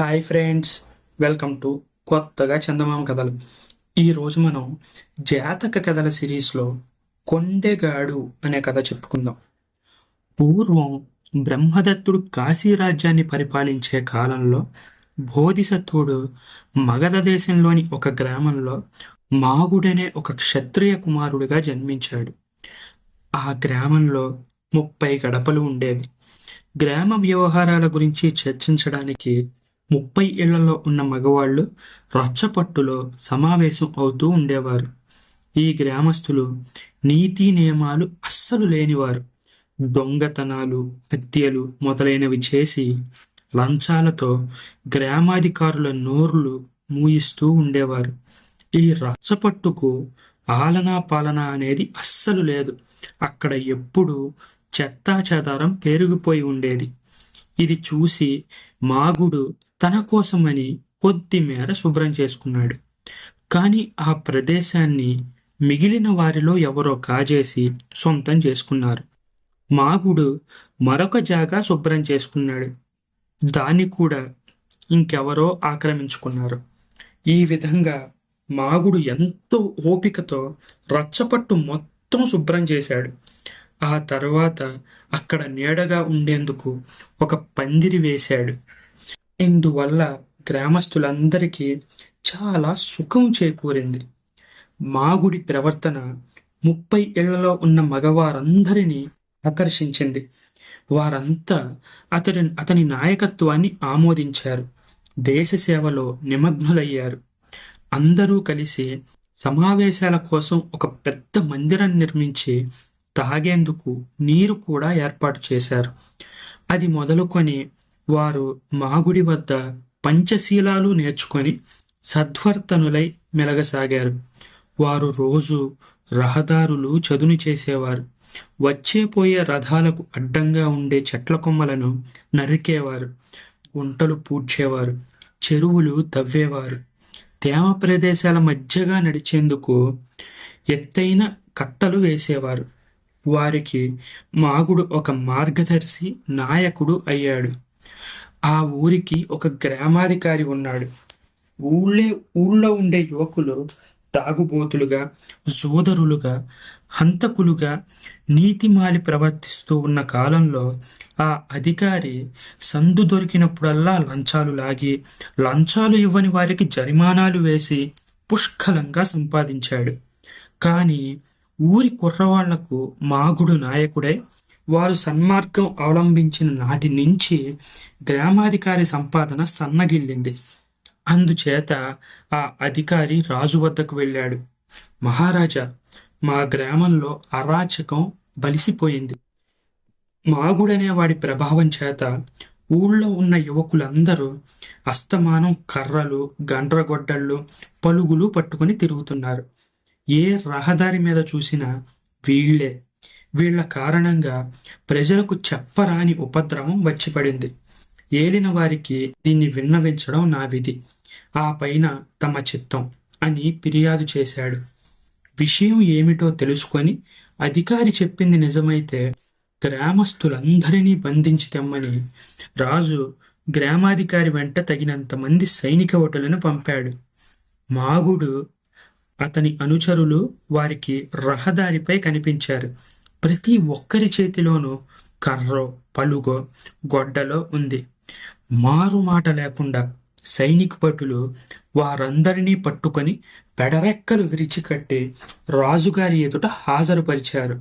Hi friends welcome to కొత్తగా చందమామ కథలు. ఈరోజు మనం జాతక కథల సిరీస్లో కొండెగాడు అనే కథ చెప్పుకుందాం. పూర్వం బ్రహ్మదత్తుడు కాశీ రాజ్యాన్ని పరిపాలించే కాలంలో బోధిసత్వుడు మగధ దేశంలోని ఒక గ్రామంలో మాగుడనే ఒక క్షత్రియ కుమారుడిగా జన్మించాడు. ఆ గ్రామంలో ముప్పై గడపలు ఉండేవి. గ్రామ వ్యవహారాల గురించి చర్చించడానికి ముప్పై ఏళ్ళలో ఉన్న మగవాళ్ళు రచ్చపట్టులో సమావేశం అవుతూ ఉండేవారు. ఈ గ్రామస్తులు నీతి నియమాలు అస్సలు లేనివారు. దొంగతనాలు హత్యలు మొదలైనవి చేసి లంచాలతో గ్రామాధికారుల నోర్లు మూయిస్తూ ఉండేవారు. ఈ రచ్చపట్టుకు ఆలనా పాలన అనేది అస్సలు లేదు. అక్కడ ఎప్పుడూ చెత్తా చెదారం పెరిగిపోయి ఉండేది. ఇది చూసి మాగుడు తన కోసమని కొద్ది మేర శుభ్రం చేసుకున్నాడు. కానీ ఆ ప్రదేశాన్ని మిగిలిన వారిలో ఎవరో కాజేసి సొంతం చేసుకున్నారు. మాగుడు మరొక జాగా శుభ్రం చేసుకున్నాడు. దాన్ని కూడా ఇంకెవరో ఆక్రమించుకున్నారు. ఈ విధంగా మాగుడు ఎంతో ఓపికతో రచ్చపట్టు మొత్తం శుభ్రం చేశాడు. ఆ తర్వాత అక్కడ నీడగా ఉండేందుకు ఒక పందిరి వేశాడు. ఇందువల్ల గ్రామస్తులందరికీ చాలా సుఖం చేకూరింది. మాగుడి ప్రవర్తన ముప్పై ఏళ్ళలో ఉన్న మగవారందరినీ ఆకర్షించింది. వారంతా అతడి అతని నాయకత్వాన్ని ఆమోదించారు. దేశ సేవలో నిమగ్నులయ్యారు. అందరూ కలిసి సమావేశాల కోసం ఒక పెద్ద మందిరం నిర్మించి తాగేందుకు నీరు కూడా ఏర్పాటు చేశారు. అది మొదలుకొని వారు మాగుడి వద్ద పంచశీలాలు నేర్చుకొని సద్వర్తనులై మెలగసాగారు. వారు రోజు రహదారులు చదును చేసేవారు. వచ్చే పోయే రథాలకు అడ్డంగా ఉండే చెట్ల కొమ్మలను నరికేవారు. గుంటలు పూడ్చేవారు. చెరువులు తవ్వేవారు. తేమ ప్రదేశాల మధ్యగా నడిచేందుకు ఎత్తైన కట్టలు వేసేవారు. వారికి మాగుడు ఒక మార్గదర్శి నాయకుడు అయ్యాడు. ఆ ఊరికి ఒక గ్రామాధికారి ఉన్నాడు. ఊళ్ళే ఊళ్ళో ఉండే యువకులు తాగుబోతులుగా సోదరులుగా హంతకులుగా నీతిమాలి ప్రవర్తిస్తూ ఉన్న కాలంలో ఆ అధికారి సందు దొరికినప్పుడల్లా లంచాలు లాగి లంచాలు ఇవ్వని వారికి జరిమానాలు వేసి పుష్కలంగా సంపాదించాడు. కానీ ఊరి కుర్రవాళ్ళకు మాగుడు నాయకుడై వారు సన్మార్గం అవలంబించిన నాటి నుంచి గ్రామాధికారి సంపాదన సన్నగిల్లింది. అందుచేత ఆ అధికారి రాజు వద్దకు వెళ్ళాడు. మహారాజా మా గ్రామంలో అరాచకం బలిసిపోయింది. మాగుడనే వాడి ప్రభావం చేత ఊళ్ళో ఉన్న యువకులందరూ అస్తమానం కర్రలు గండ్రగొడ్డళ్ళు పలుగులు పట్టుకుని తిరుగుతున్నారు. ఏ రహదారి మీద చూసినా వీళ్ళే వీళ్ళ కారణంగా ప్రజలకు చెప్పరాని ఉపద్రవం వచ్చిపడింది. ఏలిన వారికి దీన్ని విన్నవించడం నా విధి. ఆ పైన తమ చిత్తం అని ఫిర్యాదు చేశాడు. విషయం ఏమిటో తెలుసుకొని అధికారి చెప్పింది నిజమైతే గ్రామస్తులందరినీ బంధించి తెమ్మని రాజు గ్రామాధికారి వెంట తగినంత మంది సైనిక ఓటులను పంపాడు. మాగుడు అతని అనుచరులు వారికి రహదారిపై కనిపించారు. ప్రతి ఒక్కరి చేతిలోనూ కర్రో పలుగో గొడ్డలో ఉంది. మారు మాట లేకుండా సైనిక భటులు వారందరినీ పట్టుకొని పెడరెక్కలు విరిచికట్టి రాజుగారి ఎదుట హాజరుపరిచారు.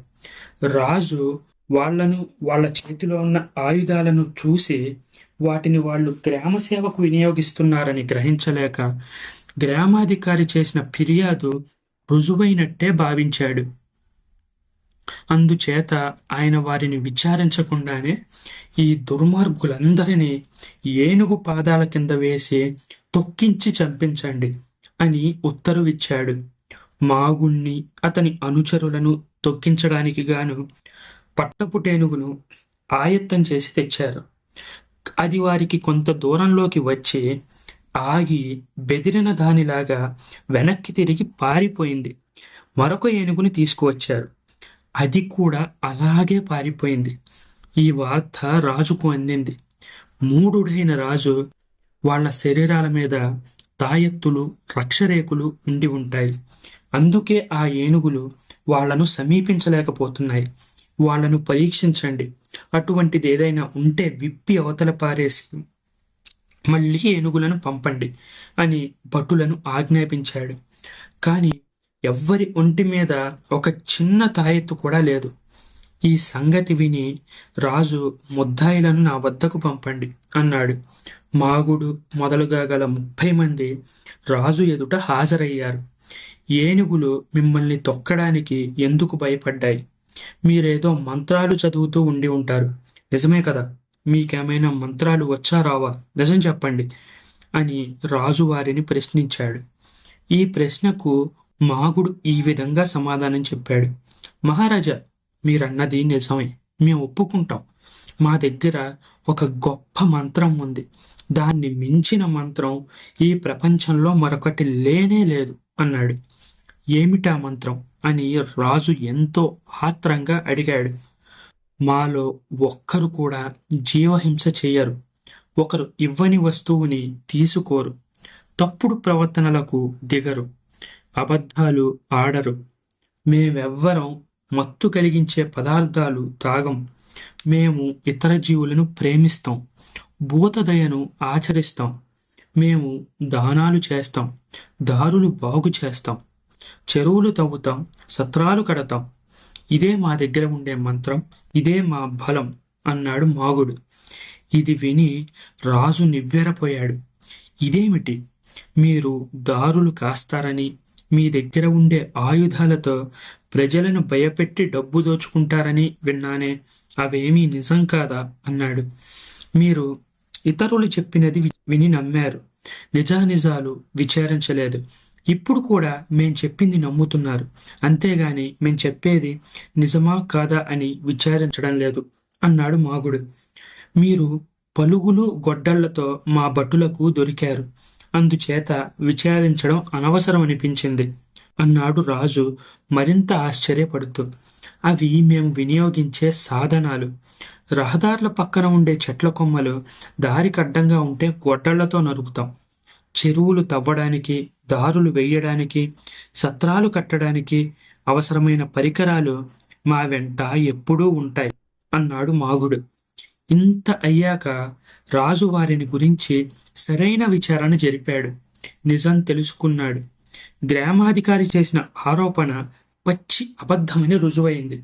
రాజు వాళ్ళను వాళ్ళ చేతిలో ఉన్న ఆయుధాలను చూసి వాటిని వాళ్ళు గ్రామ సేవకు వినియోగిస్తున్నారని గ్రహించలేక గ్రామాధికారి చేసిన ఫిర్యాదు రుజువైనట్టే భావించాడు. అందుచేత ఆయన వారిని విచారించకుండానే ఈ దుర్మార్గులందరినీ ఏనుగు పాదాల కింద వేసి తొక్కించి చంపించండి అని ఉత్తరువిచ్చాడు. మాగుణ్ణి అతని అనుచరులను తొక్కించడానికి గాను పట్టపుటేనుగును ఆయత్తం చేసి తెచ్చారు. అది వారికి కొంత దూరంలోకి వచ్చి ఆగి బెదిరిన దానిలాగా వెనక్కి తిరిగి పారిపోయింది. మరొక ఏనుగుని తీసుకువచ్చారు. అది కూడా అలాగే పారిపోయింది. ఈ వార్త రాజుకు అందింది. మూడుడైన రాజు వాళ్ళ శరీరాల మీద తాయెత్తులు రక్షరేకులు ఉండి ఉంటాయి. అందుకే ఆ ఏనుగులు వాళ్ళను సమీపించలేకపోతున్నాయి. వాళ్ళను పరీక్షించండి. అటువంటిది ఏదైనా ఉంటే విప్పి అవతల పారేసి మళ్ళీ ఏనుగులను పంపండి అని భటులను ఆజ్ఞాపించాడు. కానీ ఎవ్వరి ఒంటి మీద ఒక చిన్న తాయెత్తు కూడా లేదు. ఈ సంగతి విని రాజు ముద్దాయిలను నా వద్దకు పంపండి అన్నాడు. మాగుడు మొదలుగా గల ముప్పై మంది రాజు ఎదుట హాజరయ్యారు. ఏనుగులు మిమ్మల్ని తొక్కడానికి ఎందుకు భయపడ్డాయి? మీరేదో మంత్రాలు చదువుతూ ఉండి ఉంటారు. నిజమే కదా? మీకేమైనా మంత్రాలు వచ్చా రావా? నిజం చెప్పండి అని రాజు వారిని ప్రశ్నించాడు. ఈ ప్రశ్నకు మాగుడు ఈ విధంగా సమాధానం చెప్పాడు. మహారాజా మీరన్నది నిజమే. మేము ఒప్పుకుంటాం. మా దగ్గర ఒక గొప్ప మంత్రం ఉంది. దాన్ని మించిన మంత్రం ఈ ప్రపంచంలో మరొకటి లేనే లేదు అన్నాడు. ఏమిటా మంత్రం? అని రాజు ఎంతో ఆత్రంగా అడిగాడు. మాలో ఒక్కరు కూడా జీవహింస చేయరు. ఒకరు ఇవ్వని వస్తువుని తీసుకోరు. తప్పుడు ప్రవర్తనలకు దిగరు. అబద్ధాలు ఆడరు. మేమెవ్వరం మత్తు కలిగించే పదార్థాలు తాగం మేము ఇతర జీవులను ప్రేమిస్తాం. భూతదయను ఆచరిస్తాం. మేము దానాలు చేస్తాం. దారులు బాగు చేస్తాం. చెరువులు తవ్వుతాం. సత్రాలు కడతాం. ఇదే మా దగ్గర ఉండే మంత్రం. ఇదే మా బలం అన్నాడు మాగుడు. ఇది విని రాజు నివ్వెరపోయాడు. ఇదేమిటి? మీరు దారులు కాస్తారని మీ దగ్గర ఉండే ఆయుధాలతో ప్రజలను భయపెట్టి డబ్బు దోచుకుంటారని విన్నానే. అవేమీ నిజం కాదా? అన్నాడు. మీరు ఇతరులు చెప్పినది విని నమ్మారు. నిజానిజాలు విచారించలేదు. ఇప్పుడు కూడా మేం చెప్పింది నమ్ముతున్నారు. అంతేగాని మేం చెప్పేది నిజమా కాదా అని విచారించడం లేదు అన్నాడు మాగుడు. మీరు పలుగులు గొడ్డళ్ళతో మా భటులకు దొరికారు. అందుచేత విచారించడం అనవసరం అనిపించింది అన్నాడు రాజు మరింత ఆశ్చర్యపడుతూ. అవి మేము వినియోగించే సాధనాలు. రహదారుల పక్కన ఉండే చెట్ల కొమ్మలు దారికి అడ్డంగా ఉంటే గొడ్డళ్ళతో నరుకుతాం. చెరువులు తవ్వడానికి దారులు వేయడానికి సత్రాలు కట్టడానికి అవసరమైన పరికరాలు మా వెంట ఎప్పుడూ ఉంటాయి అన్నాడు మాగుడు. ఇంత అయ్యాక రాజు వారిని గురించి సరైన విచారణ జరిపాడు. నిజం తెలుసుకున్నాడు. గ్రామాధికారి చేసిన ఆరోపణ పచ్చి అబద్ధమని రుజువైంది.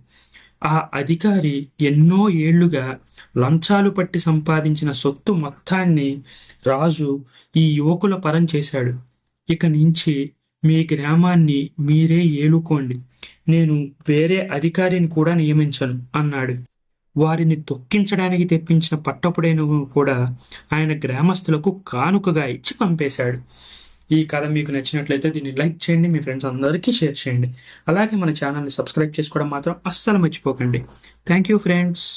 ఆ అధికారి ఎన్నో ఏళ్ళుగా లంచాలు పట్టి సంపాదించిన సొత్తు మొత్తాన్ని రాజు ఈ యువకుల పరం చేశాడు. ఇక నుంచి మీ గ్రామాన్ని మీరే ఏలుకోండి. నేను వేరే అధికారిని కూడా నియమించను అన్నాడు. వారిని తొక్కించడానికి తెప్పించిన పట్టపుడేనుగు కూడా ఆయన గ్రామస్తులకు కానుకగా ఇచ్చి పంపేశాడు. ఈ కథ మీకు నచ్చినట్లయితే దీన్ని లైక్ చేయండి మీ ఫ్రెండ్స్ అందరికీ షేర్ చేయండి. అలాగే మన ఛానల్ని సబ్స్క్రైబ్ చేసుకోవడం మాత్రం అస్సలు మర్చిపోకండి. Thank you friends.